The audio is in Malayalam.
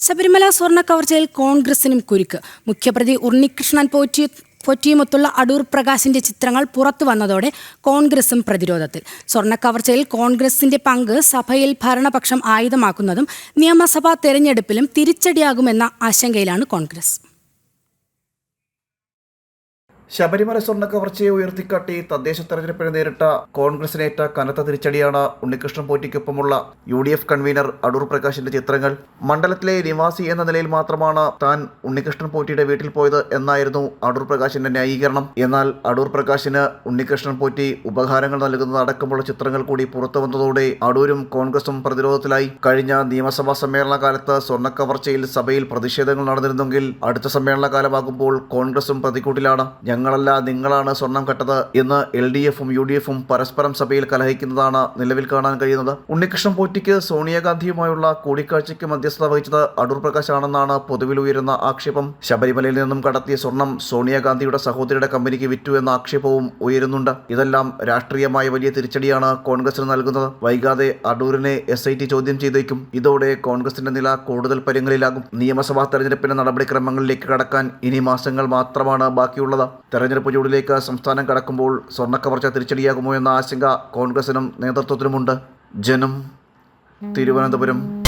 ശബരിമല സ്വർണ കവർച്ചയിൽ കോൺഗ്രസിനും കുരുക്ക്. മുഖ്യപ്രതി ഉണ്ണികൃഷ്ണൻ പോറ്റി പൊറ്റിയുമൊത്തുള്ള അടൂർ പ്രകാശിന്റെ ചിത്രങ്ങൾ പുറത്തു വന്നതോടെ കോൺഗ്രസും പ്രതിരോധത്തിൽ. സ്വർണ കവർച്ചയിൽ കോൺഗ്രസിന്റെ പങ്ക് സഭയിൽ ഭരണപക്ഷം ആയുധമാക്കുന്നതും നിയമസഭാ തെരഞ്ഞെടുപ്പിലും തിരിച്ചടിയാകുമെന്ന ആശങ്കയിലാണ് കോൺഗ്രസ്. ശബരിമല സ്വർണ കവർച്ചയെ ഉയർത്തിക്കാട്ടി തദ്ദേശ തെരഞ്ഞെടുപ്പിന് നേരിട്ട കോൺഗ്രസിനേറ്റ കനത്ത തിരിച്ചടിയാണ് Unnikrishnan പോറ്റിക്കൊപ്പമുള്ള U D F convener Adoor പ്രകാശിന്റെ ചിത്രങ്ങൾ. മണ്ഡലത്തിലെ നിവാസി എന്ന നിലയിൽ മാത്രമാണ് താൻ ഉണ്ണികൃഷ്ണൻ പോറ്റിയുടെ വീട്ടിൽ പോയത് എന്നായിരുന്നു അടൂർ പ്രകാശിന്റെ ന്യായീകരണം. എന്നാൽ അടൂർ പ്രകാശിന് ഉണ്ണികൃഷ്ണൻ പോറ്റി ഉപഹാരങ്ങൾ നൽകുന്നത് അടക്കമുള്ള ചിത്രങ്ങൾ കൂടി പുറത്തു വന്നതോടെ അടൂരും കോൺഗ്രസും പ്രതിരോധത്തിലായി. കഴിഞ്ഞ നിയമസഭാ സമ്മേളന കാലത്ത് സ്വർണ കവർച്ചയിൽ സഭയിൽ പ്രതിഷേധങ്ങൾ നടന്നിരുന്നെങ്കിൽ അടുത്ത സമ്മേളന കാലമാകുമ്പോൾ കോൺഗ്രസും പ്രതിക്കൂട്ടിലാണ് ഞങ്ങളല്ല നിങ്ങളാണ് സ്വർണം കെട്ടത് എന്ന് എൽ ഡി എഫും യു ഡി എഫും പരസ്പരം സഭയിൽ കലഹിക്കുന്നതാണ് നിലവിൽ കാണാൻ കഴിയുന്നത്. ഉണ്ണികൃഷ്ണൻ പോറ്റിക്ക് സോണിയാഗാന്ധിയുമായുള്ള കൂടിക്കാഴ്ചയ്ക്ക് മധ്യസ്ഥത വഹിച്ചത് അടൂർ പ്രകാശ് ആണെന്നാണ് പൊതുവിൽ ഉയരുന്ന ആക്ഷേപം. ശബരിമലയിൽ നിന്നും കടത്തിയ സ്വർണം സോണിയാഗാന്ധിയുടെ സഹോദരിയുടെ കമ്പനിക്ക് വിറ്റു എന്ന ആക്ഷേപവും ഉയരുന്നുണ്ട്. ഇതെല്ലാം രാഷ്ട്രീയമായ വലിയ തിരിച്ചടിയാണ് കോൺഗ്രസിന് നൽകുന്നത്. വൈകാതെ അടൂരിനെ എസ് ഐ ടി ചോദ്യം ചെയ്തേക്കും. ഇതോടെ കോൺഗ്രസിന്റെ നില കൂടുതൽ പരിങ്ങളിലാകും നിയമസഭാ തെരഞ്ഞെടുപ്പിന്റെ നടപടിക്രമങ്ങളിലേക്ക് കടക്കാൻ ഇനി മാസങ്ങൾ മാത്രമാണ് ബാക്കിയുള്ളത്. തെരഞ്ഞെടുപ്പ് ചൂടിലേക്ക് സംസ്ഥാനം കടക്കുമ്പോൾ സ്വർണക്കവർച്ച തിരിച്ചടിയാകുമോ എന്ന ആശങ്ക കോൺഗ്രസിനും നേതൃത്വത്തിനുമുണ്ട്. ജനം തിരുവനന്തപുരം